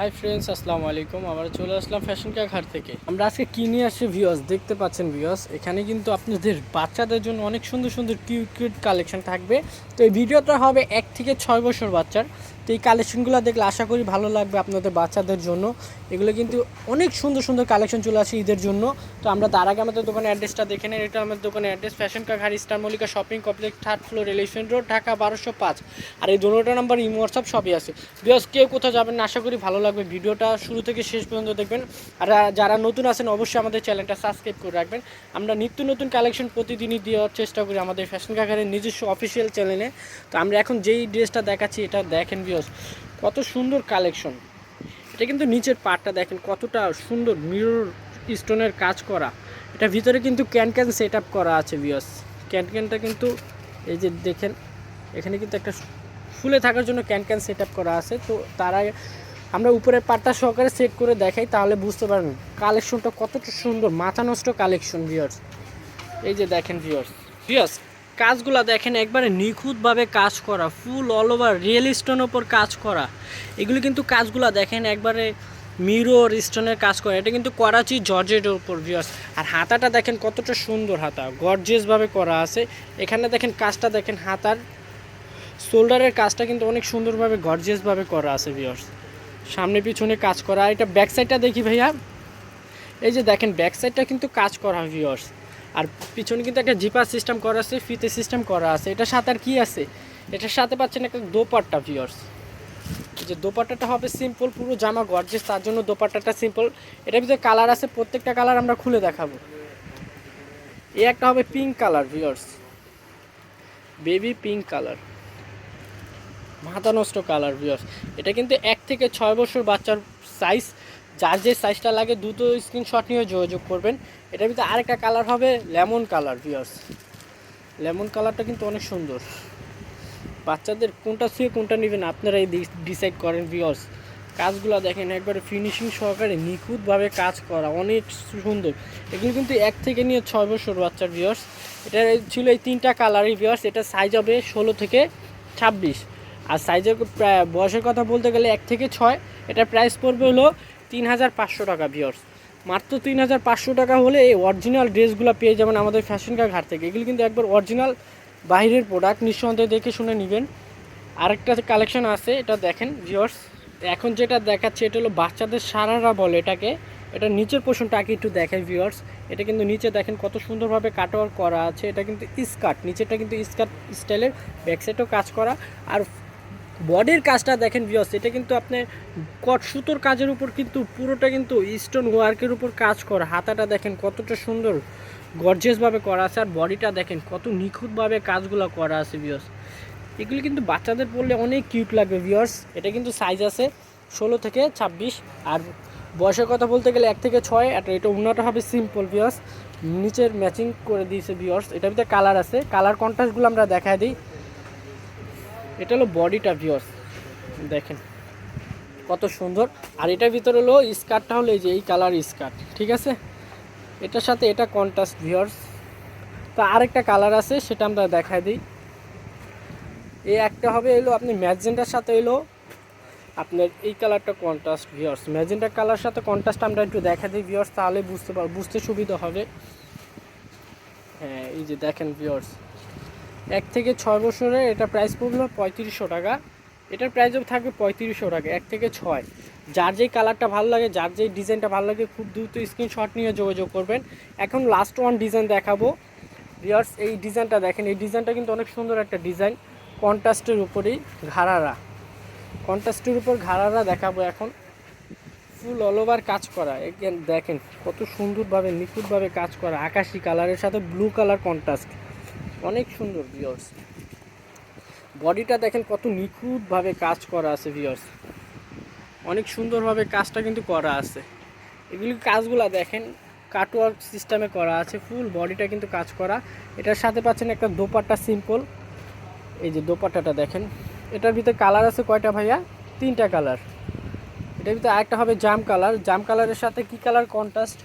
Hi friends আসসালামু আলাইকুম। আবার চলে আসলাম ফ্যাশন কেয়ার ঘাট থেকে। আমরা আজকে কি নিয়ে আসছি ভিওস দেখতে পাচ্ছেন ভিওস এখানে কিন্তু আপনাদের বাচ্চাদের জন্য অনেক সুন্দর সুন্দর কিউট কিউট কালেকশন থাকবে। তো এই ভিডিওটা হবে এক থেকে ছয় বছর বাচ্চার। তো এই কালেকশনগুলো দেখলে আশা করি ভালো লাগবে আপনাদের বাচ্চাদের জন্য। এগুলো কিন্তু অনেক সুন্দর সুন্দর কালেকশন চলে আসে ঈদের জন্য। তো আমরা তার আগে আমাদের দোকানের অ্যাড্রেসটা দেখে নেন এটা আমাদের দোকানের অ্যাড্রেস ফ্যাশন কা ঘাট star Mallika shopping complex third floor relation road Dhaka বারোশো পাঁচ। আর এই দুটো নাম্বার ইমো হোয়াটসঅ্যাপ সবই আছে। বিকজ কেউ কোথাও যাবেন না, আশা করি ভালো লাগবে। ভিডিওটা শুরু থেকে শেষ পর্যন্ত দেখবেন। আর যারা নতুন আছেন, অবশ্যই আমাদের চ্যানেলটা সাবস্ক্রাইব করে রাখবেন। আমরা নিত্য নতুন কালেকশন প্রতিদিনই দেওয়ার চেষ্টা করি আমাদের ফ্যাশন কাকারের নিজস্ব অফিসিয়াল চ্যানেলে তো আমরা এখন যেই ড্রেসটা দেখাচ্ছি, এটা দেখেন বিয়স কত সুন্দর কালেকশন এটা কিন্তু নিচের পার্টটা দেখেন, কতটা সুন্দর মিরর স্টোনের কাজ করা। এটা ভিতরে কিন্তু ক্যান ক্যান সেট আপ করা আছে বিয়স ক্যান ক্যানটা কিন্তু এই যে দেখেন, এখানে কিন্তু একটা ফুলে থাকার জন্য ক্যান ক্যান সেট আপ করা আছে। তো তারা আমরা উপরের পাটটা সহকারে সেট করে দেখাই, তাহলে বুঝতে পারবেন কালেকশনটা কতটা সুন্দর, মাথা নষ্ট কালেকশন ভিওর্স এই যে দেখেন ভিওর্স ভিওর্স কাজগুলো দেখেন, একবারে নিখুঁতভাবে কাজ করা full all over real stone ওপর কাজ করা। এগুলি কিন্তু কাজগুলো দেখেন, একবারে মিরর স্টোনের কাজ করা। এটা কিন্তু করাচি জর্জেটের উপর ভিওর্স আর হাতাটা দেখেন, কতটা সুন্দর হাতা। গর্জিয়াসভাবে করা আছে। এখানে দেখেন, কাজটা দেখেন, হাতার শোল্ডারের কাজটা কিন্তু অনেক সুন্দরভাবে গর্জিয়াসভাবে করা আছে ভিওর্স সামনে পিছনে কাজ করা। আর এটা ব্যাক সাইডটা দেখি ভাইয়া। এই যে দেখেন ব্যাক সাইডটা কিন্তু কাজ করা ভিওর্স আর পিছনে কিন্তু একটা জিপার সিস্টেম করা আছে, ফিতে সিস্টেম করা আছে। এটার সাথে আর কি আছে? এটার সাথে পাচ্ছেন একটা দোপাট্টা ভিওর্স যে দোপাট্টাটা হবে সিম্পল পুরো জামা গর্জেস তার জন্য দোপাট্টাটা সিম্পল এটার ভিতরে কালার আছে, প্রত্যেকটা কালার আমরা খুলে দেখাবো। এই একটা হবে pink colour versus baby pink colour মাথা নষ্ট কালার ভিওর্স এটা কিন্তু এক থেকে ছয় বছর বাচ্চার সাইজ যে সাইজটা লাগে দ্রুত স্ক্রিনশট নিয়ে যোগাযোগ করবেন। এটার ভিতরে আরেকটা কালার হবে লেমন কালার ভিওর্স লেমন কালারটা কিন্তু অনেক সুন্দর। বাচ্চাদের কোনটা ছুঁয়ে কোনটা নেবেন, আপনারাই ডিসাইড করেন ভিওর্স কাজগুলো দেখেন, একবারে ফিনিশিং সহকারে নিখুঁতভাবে কাজ করা, অনেক সুন্দর। এগুলো কিন্তু এক থেকে নিয়ে ছয় বছর বাচ্চার ভিওর্স এটা ছিল এই তিনটা কালারই ভিওর্স এটা সাইজ হবে ষোলো থেকে ছাব্বিশ। আর সাইজের প্রায় বয়সের কথা বলতে গেলে এক থেকে ছয়। এটার প্রাইস পড়বে হলো তিন হাজার পাঁচশো টাকা ভিওর্স মাত্র তিন হাজার পাঁচশো টাকা হলে এই অরিজিনাল ড্রেসগুলো পেয়ে যাবেন আমাদের ফ্যাশন কা ঘাট থেকে। এগুলো কিন্তু একবার অরিজিনাল বাইরের প্রোডাক্ট নিঃসন্দেহে দেখে শুনে নেবেন। আরেকটা কালেকশন আছে, এটা দেখেন ভিওর্স এখন যেটা দেখাচ্ছে, এটা হলো বাচ্চাদের সারারা বলে এটাকে। এটা নিচের পোষণটা আগে একটু দেখেন ভিউয়ার্স এটা কিন্তু নিচে দেখেন কত সুন্দরভাবে কাটওয়ার করা আছে। এটা কিন্তু স্কার্ট নিচেটা কিন্তু স্কার্ট স্টাইলের ব্যাক সাইডেও কাজ করা। আর বডির কাজটা দেখেন ভিউয়ার্স এটা কিন্তু আপনার কট সুতোর কাজের উপর কিন্তু পুরোটা কিন্তু স্টোন ওয়ার্কের উপর কাজ করা। হাতাটা দেখেন কতটা সুন্দর গর্জিয়াসভাবে করা আছে আর বডিটা দেখেন কত নিখুঁতভাবে কাজগুলো করা আছে ভিউয়ার্স এগুলি কিন্তু বাচ্চাদের পড়লে অনেক কিউট লাগবে ভিউয়ার্স এটা কিন্তু সাইজ আছে ষোলো থেকে ছাব্বিশ আর বয়সের কথা বলতে গেলে এক থেকে ছয়, আর এটা উন্নত হবে সিম্পল ভিউয়ার্স নিচের ম্যাচিং করে দিয়েছে ভিউয়ার্স এটার ভিতরে কালার আছে। কালার কন্ট্রাস্টগুলো আমরা দেখায় দিই। এটা হলো বডিটা ভিউয়ার্স। দেখেন, কত সুন্দর। আর এটার ভিতরে হলো স্কার্টটা হলো এই যে, এই কালার স্কার্ট, ঠিক আছে? এটার সাথে এটা কন্ট্রাস্ট ভিউয়ার্স। তো আরেকটা কালার আছে, সেটা আমরা দেখাই দিই। এই একটা হবে এলো আপনি ম্যাজেন্টার সাথে এলো আপনার এই কালারটা কন্ট্রাস্ট ভিওর্স ম্যাজেন্টার কালার সাথে কন্ট্রাস্ট আমরা একটু দেখা দিই ভিওর্স তাহলে বুঝতে পার বুঝতে সুবিধা হবে। হ্যাঁ এই যে দেখেন ভিওর্স এক থেকে ছয় বছরের এটা প্রাইস পড়ল পঁয়ত্রিশশো টাকা। এটার প্রাইসও থাকবে পঁয়ত্রিশশো টাকা, এক থেকে ছয়। যার যেই কালারটা ভালো লাগে, যার যেই ডিজাইনটা ভালো লাগে, খুব দ্রুত স্ক্রিনশট নিয়ে যোগাযোগ করবেন। এখন লাস্ট ওয়ান ডিজাইন দেখাবো। ভিওর্স এই ডিজাইনটা দেখেন, এই ডিজাইনটা কিন্তু অনেক সুন্দর একটা ডিজাইন কন্ট্রাস্টের উপরেই ঘাড়ারা। কন্ট্রাস্টের উপর ঘাড়ারা দেখাবো এখন। ফুল অল ওভার কাজ করা। দেখেন, কত সুন্দরভাবে নিখুঁতভাবে কাজ করা। আকাশি কালারের সাথে ব্লু কালার কন্ট্রাস্ট অনেক সুন্দর ভিওর্স বডিটা দেখেন কত নিখুঁতভাবে কাজ করা আছে ভিওর্স অনেক সুন্দরভাবে কাজটা কিন্তু করা আছে। এগুলি কাজগুলো দেখেন কাটওয়ার্ক সিস্টেমে করা আছে ফুল বডিটা কিন্তু কাজ করা। এটার সাথে পাচ্ছেন একটা দোপাট্টা সিম্পল এই যে দোপাট্টাটা দেখেন, এটার ভিতরে কালার আছে কয়টা ভাইয়া? তিনটা কালার এটার ভিতরে আরেকটা হবে জাম কালার জাম কালারের সাথে কি কালার কন্ট্রাস্ট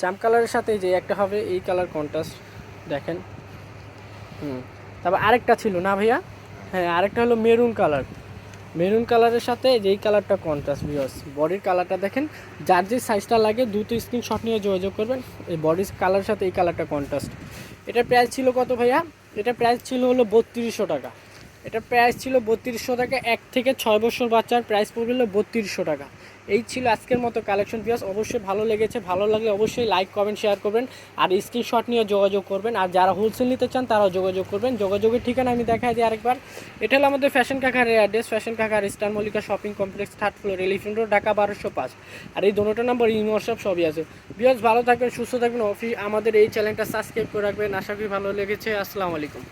জাম কালারের সাথে যে একটা হবে এই কালার কন্ট্রাস্ট দেখেন। তারপর আরেকটা ছিল, না ভাইয়া? হ্যাঁ আরেকটা হলো মেরুন কালার। মেরুন কালারের সাথে যেই কালারটা কন্ট্রাস্ট বিয়স বডির কালারটা দেখেন, যার যে সাইজটা লাগে, দ্রুত স্ক্রিনশট নিয়ে যোগাযোগ করবেন। এই বডির কালারের সাথে এই কালারটা কন্ট্রাস্ট এটা প্রাইস ছিল কত ভাইয়া? এটা প্রাইস ছিল হলো বত্রিশশো টাকা। এটা প্রাইস ছিল বত্রিশশো টাকা। এক থেকে ছয় বছর বাচ্চার প্রাইস পড়বে বত্রিশশো টাকা। এই ছিল আজকের মতো কালেকশন পিয়াস অবশ্যই ভালো লেগেছে, ভালো লাগলে অবশ্যই লাইক কমেন্ট শেয়ার করবেন আর স্ক্রিনশট নিয়ে যোগাযোগ করবেন। আর যারা হোলসেল নিতে চান তারাও যোগাযোগ করবেন। যোগাযোগের ঠিকানা আমি দেখাই দিই আরেকবার। এটা হলো আমাদের ফ্যাশন কাকার অ্যাড্রেস ফ্যাশন কাকার star Mallika shopping complex third floor elephant road Dhaka বারোশো পাঁচ। আর এই দোনোটা নাম্বার ইমোয়াটসঅ্যাপ সবই আছে। বিয়াস ভালো থাকবেন, সুস্থ থাকবেন। অফিস আমাদের এই চ্যানেলটা সাবস্ক্রাইব করে রাখবেন। আশা করি ভালো লেগেছে। আসসালামু আলাইকুম।